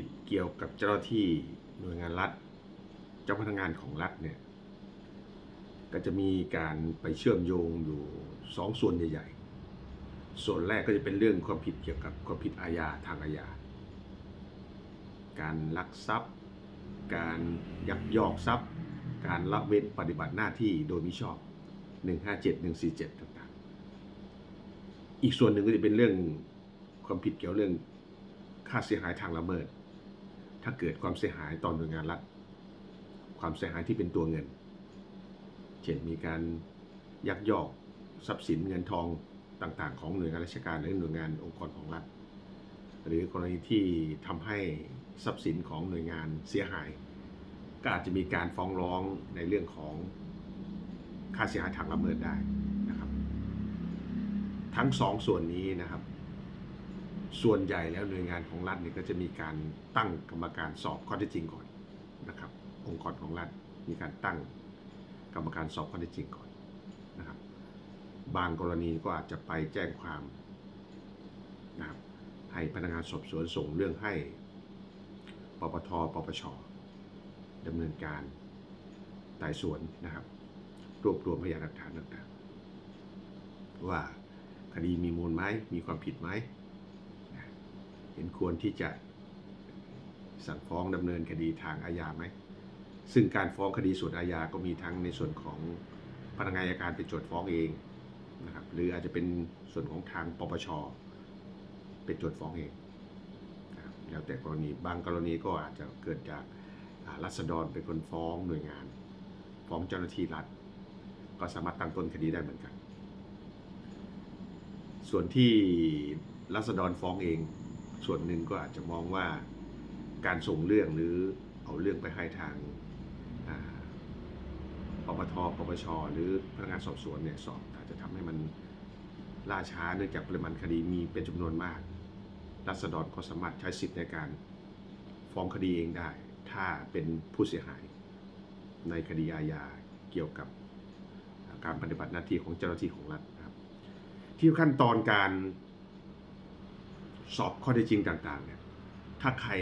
ิดเกี่ยวกับเจ้าหน้าที่หน่วยงานรัฐ เจ้าพนักงานของรัฐเนี่ยก็จะมีการไปเชื่อมโยงอยู่สองส่วนใหญ่ ๆ ส่วนแรกก็จะเป็นเรื่องความผิดเกี่ยวกับความผิดอาญาทางอาญา การลักทรัพย์ การยักยอกทรัพย์ การละเว้นปฏิบัติหน้าที่โดยมิชอบ 157 147 ต่างๆ อีกส่วนหนึ่งก็จะเป็นเรื่องความผิดเกี่ยวเรื่องค่าเสียหายทางละเมิด ถ้าเกิดความเสียหายต่อหน่วยงานรัฐความเสียหายที่เป็นตัวเงิน เช่นมีการยักยอกทรัพย์สินเงินทองต่างๆ ของหน่วยงานราชการหรือหน่วยงานองค์กรของรัฐ หรือกรณีที่ทำให้ทรัพย์สินของหน่วยงานเสียหาย ก็อาจจะมีการฟ้องร้องในเรื่องของค่าเสียหายทางละเมิดได้นะครับ ทั้งสองส่วนนี้นะครับ ส่วนใหญ่แล้วหน่วยงานของรัฐเนี่ยก็จะมีการตั้งกรรมการสอบข้อเท็จจริงก่อนนะครับ องค์กรของรัฐมีการตั้งกรรมการสอบข้อเท็จจริงก่อนนะครับ บางกรณีก็อาจจะไปแจ้งความนะครับให้พนักงานสอบสวนส่งเรื่องให้ปปทปปชดำเนินการไต่สวนนะครับ รวบรวมพยานหลักฐานต่างๆว่าคดีมีมูลไหมมีความผิดไหม ห็นควรที่จะสั่งฟ้องดำเนินคดีทางอาญาไหม ซึ่งการฟ้องคดีส่วนอาญาก็มีทั้งในส่วนของพนักงานอัยการเป็นโจทย์ฟ้องเองนะครับหรืออาจจะเป็นส่วนของทางปปชเป็นโจทย์ฟ้องเองนะครับแล้วแต่กรณีบางกรณีก็อาจจะเกิดจากรัษฎรเป็นคนฟ้องหน่วยงาน ฟ้องเจ้าหน้าที่รัฐ ก็สามารถตั้งต้นคดีได้เหมือนกัน ส่วนที่รัษฎรฟ้องเอง ส่วนหนึ่งก็อาจจะมองว่าการส่งเรื่องหรือเอาเรื่องไปให้ทางอ่าปปทปปช หรือพนักงานสอบสวนเนี่ยสอบอาจจะทำให้มันล่าช้าเนื่องจากปริมาณคดีมีเป็นจำนวนมาก รัษฎรก็สามารถใช้สิทธิ์ในการฟ้องคดีเองได้ ถ้าเป็นผู้เสียหายในคดีอาญาเกี่ยวกับการปฏิบัติหน้าที่ของเจ้าหน้าที่ของรัฐครับ ที่ขั้นตอนการ สอบข้อเท็จจริงต่างๆเนี่ยถ้าใคร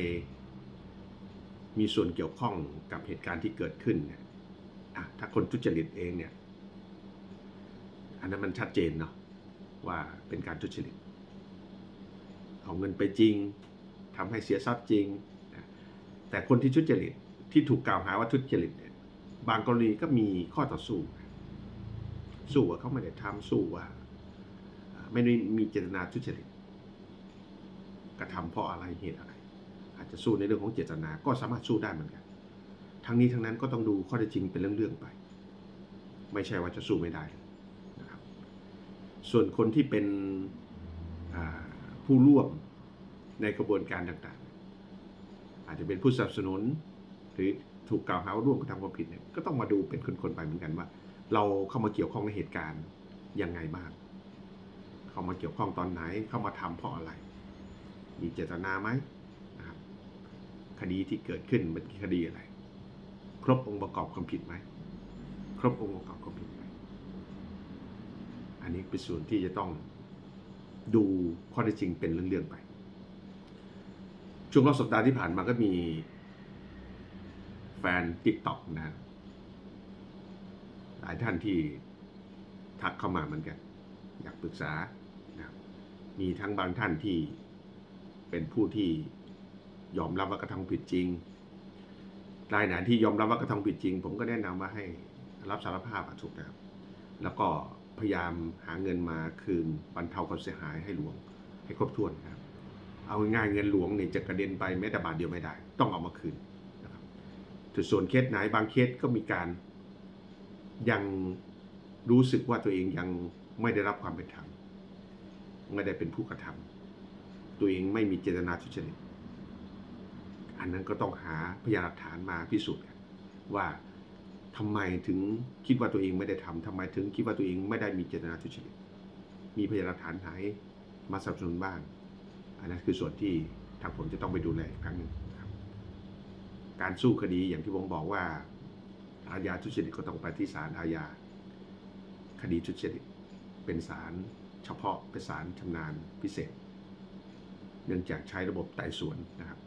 มีส่วนเกี่ยวข้องกับเหตุการณ์ที่เกิดขึ้นเนี่ยถ้าคนทุจริตเองเนี่ย อันนั้นมันชัดเจนเนาะว่าเป็นการทุจริต เอาเงินไปจริงทำให้เสียทรัพย์จริง แต่คนที่ทุจริตที่ถูกกล่าวหาว่าทุจริตเนี่ย บางกรณีก็มีข้อต่อสู้ สู้ว่าเขาไม่ได้ทำสู้ว่าอ่า ไม่ได้มีเจตนาทุจริต กระทำเพราะอะไรเหตุอะไร อาจจะสู้ในเรื่องของเจตนาก็สามารถสู้ได้เหมือนกัน ทั้งนี้ทั้งนั้นก็ต้องดูข้อเท็จจริงเป็นเรื่องๆไป ไม่ใช่ว่าจะสู้ไม่ได้นะครับส่วนคนที่เป็นผู้ร่วมในกระบวนการต่างๆ อาจจะเป็นผู้สนับสนุน หรือถูกกล่าวหาว่าร่วมกระทำความผิดเนี่ยก็ต้องมาดูเป็นคนๆไปเหมือนกันว่า เราเข้ามาเกี่ยวข้องในเหตุการณ์ยังไงบ้างเข้ามาเกี่ยวข้องตอนไหนเข้ามาทำเพราะอะไร มีเจตนาไหมนะครับคดีที่เกิดขึ้นเป็นคดีอะไร ครบองค์ประกอบความผิดไหมครบองค์ประกอบความผิดไหมอันนี้เป็นส่วนที่จะต้องดูข้อเท็จจริงเป็นเรื่องๆไป ช่วงรอบสัปดาห์ที่ผ่านมาก็มีแฟนติ๊กต็อกนะ หลายท่านที่ทักเข้ามาเหมือนกัน อยากปรึกษานะมีทั้งบางท่านที่ เป็นผู้ที่ยอมรับว่ากระทำผิดจริงรายไหนที่ยอมรับว่ากระทำผิดจริง ผมก็แนะนำว่าให้รับสารภาพถูกนะครับ แล้วก็พยายามหาเงินมาคืนบรรเทาความเสียหายให้หลวง ให้ครบถ้วนนะครับ เอาง่ายเงินหลวงเนี่ยจะกระเด็นไปแม้แต่บาทเดียวไม่ได้ ต้องเอามาคืนนะครับส่วนเคสไหนบางเคสก็มีการ ยังรู้สึกว่าตัวเองยังไม่ได้รับความเป็นธรรมไม่ได้เป็นผู้กระทำ ตัวเองไม่มีเจตนาทุจริตอันนั้นก็ต้องหาพยานหลักฐานมาพิสูจน์ว่าทำไมถึงคิดว่าตัวเองไม่ได้ทำทำไมถึงคิดว่าตัวเองไม่ได้มีเจตนาทุจริตมีพยานหลักฐานไหนมาสนับสนุนบ้าง อันนั้นคือส่วนที่ทางผมจะต้องไปดูแลอีกครั้งหนึ่งครับการสู้คดีอย่างที่ผมบอกว่าอาญาทุจริตก็ต้องไปที่ศาลอาญาคดีทุจริตเป็นศาลเฉพาะเป็นศาลชำนาญพิเศษ เนื่องจากใช้ระบบไต่สวนนะครับ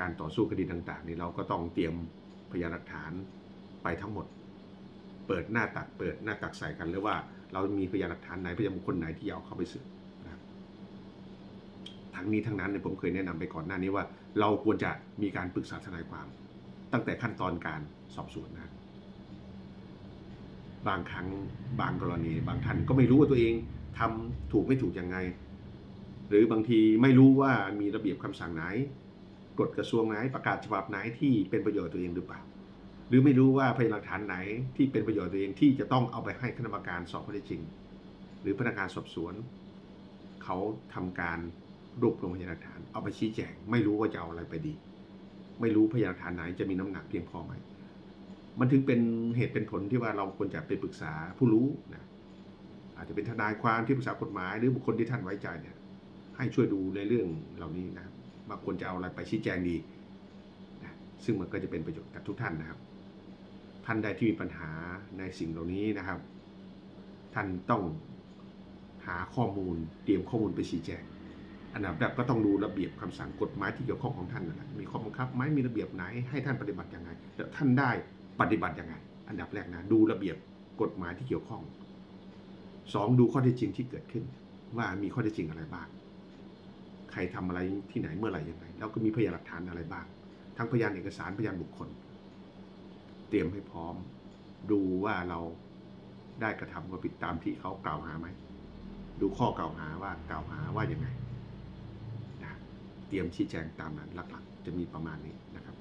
การต่อสู้คดีต่างๆ นี่เราก็ต้องเตรียมพยานหลักฐานไปทั้งหมด เปิดหน้าตักเปิดหน้าตักใส่กันหรือว่าเรามีพยานหลักฐานไหนพยานบุคคลไหนที่เอาเข้าไปสืบนะครับทั้งนี้ทั้งนั้นเนี่ยผมเคยแนะนำไปก่อนหน้านี้ว่า เราควรจะมีการปรึกษาทนายความ ตั้งแต่ขั้นตอนการสอบสวนนะบบางครั้งบางกรณี บางท่านก็ไม่รู้ว่าตัวเองทำถูกไม่ถูกยังไง หรือบางทีไม่รู้ว่ามีระเบียบคำสั่งไหน กฎกระทรวงไหนประกาศฉบับไหนที่เป็นประโยชน์ตัวเองหรือเปล่า หรือไม่รู้ว่าพยานหลักฐานไหนที่เป็นประโยชน์ตัวเองที่จะต้องเอาไปให้คณะกรรมการสอบข้อเท็จจริง หรือพนักงานสอบสวน เขาทำการรวบรวมพยานหลักฐาน เอาไปชี้แจง ไม่รู้ว่าจะเอาอะไรไปดี ไม่รู้พยานหลักฐานไหนจะมีน้ำหนักเพียงพอไหมมันถึงเป็นเหตุเป็นผลที่ว่าเราควรจะไปปรึกษาผู้รู้นะอาจจะเป็นทนายความที่ปรึกษากฎหมายหรือบุคคลที่ท่านไว้ใจเนี่ย ให้ช่วยดูในเรื่องเหล่านี้นะครับว่าควรจะเอาอะไรไปชี้แจงดีนะซึ่งมันก็จะเป็นประโยชน์กับทุกท่านนะครับ ท่านใดที่มีปัญหาในสิ่งเหล่านี้นะครับ ท่านต้องหาข้อมูลเตรียมข้อมูลไปชี้แจง อันดับแรกก็ต้องดูระเบียบคำสั่งกฎหมายที่เกี่ยวข้องของท่านนะมีข้อบังคับไหมมีระเบียบไหนให้ท่านปฏิบัติยังไงแล้วท่านได้ปฏิบัติยังไง อันดับแรกนะดูระเบียบกฎหมายที่เกี่ยวข้องสองดูข้อเท็จจริงที่เกิดขึ้น ว่ามีข้อเท็จจริงอะไรบ้าง รทำอะไรที่ไหนเมื่อไหร่ยังไงแล้วก็มีพยานหลักฐานอะไรบ้าง ทั้งพยานเอกสารพยานบุคคล เตรียมให้พร้อม ดูว่าเราได้กระทำความผิดตามที่เขากล่าวหาไหม ดูข้อกล่าวหาว่ากล่าวหาว่ายังไงนะเตรียมชี้แจงตามนั้นหลักๆ จะมีประมาณนี้นะครับ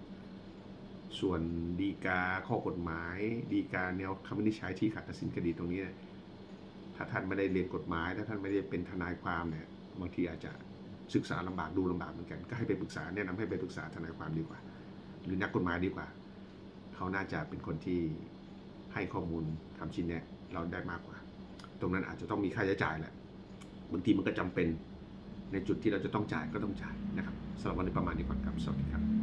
ส่วนดีกาข้อกฎหมาย ดีกาแนวคำวินิจฉัยที่ขัดตัดสินคดีตรงนี้ ถ้าท่านไม่ได้เรียนกฎหมาย ถ้าท่านไม่ได้เป็นทนายความเนี่ยบางทีอาจจะ ศึกษาลำบากดูลำบากเหมือนกัน ก็ให้ไปปรึกษาแนะนำให้ไปปรึกษาทนายความดีกว่า หรือนักกฎหมายดีกว่า เขาน่าจะเป็นคนที่ให้ข้อมูลทำชิ้นเนี้ยเราได้มากกว่า ตรงนั้นอาจจะต้องมีค่าใช้จ่ายแหละบางทีมันก็จำเป็นในจุดที่เราจะต้องจ่ายก็ต้องจ่ายนะครับสำหรับวันนี้ประมาณนี้ก่อนครับสวัสดีครับ